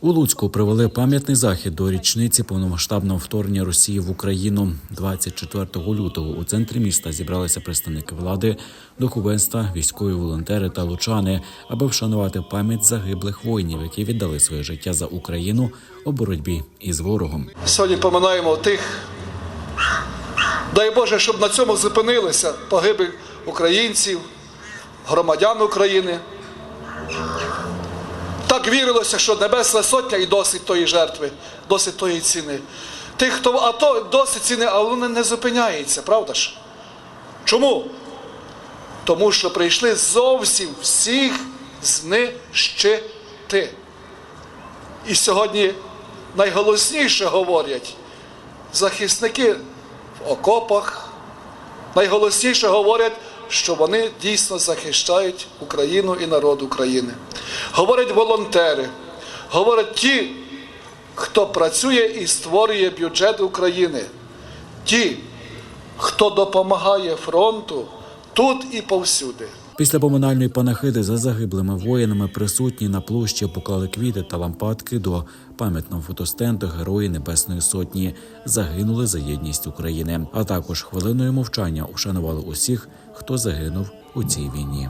У Луцьку провели пам'ятний захід до річниці повномасштабного вторгнення Росії в Україну. 24 лютого у центрі міста зібралися представники влади, духовенства, військові волонтери та лучани, аби вшанувати пам'ять загиблих воїнів, які віддали своє життя за Україну у боротьбі із ворогом. Сьогодні поминаємо тих. Дай Боже, щоб на цьому зупинилися погибель українців, громадян України. Вірилося, що Небесна Сотня і досить тої жертви, досить тої ціни. Тих, хто в АТО досить ціни, а воно не зупиняється, правда ж? Чому? Тому що прийшли зовсім всіх знищити. І сьогодні найголосніше говорять захисники в окопах, найголосніше говорять, що вони дійсно захищають Україну і народ України. Говорять волонтери, говорять ті, хто працює і створює бюджет України, ті, хто допомагає фронту тут і повсюди. Після поминальної панахиди за загиблими воїнами присутні на площі поклали квіти та лампадки до пам'ятного фотостенду Герої Небесної Сотні загинули за єдність України. А також хвилиною мовчання ушанували усіх, хто загинув у цій війні.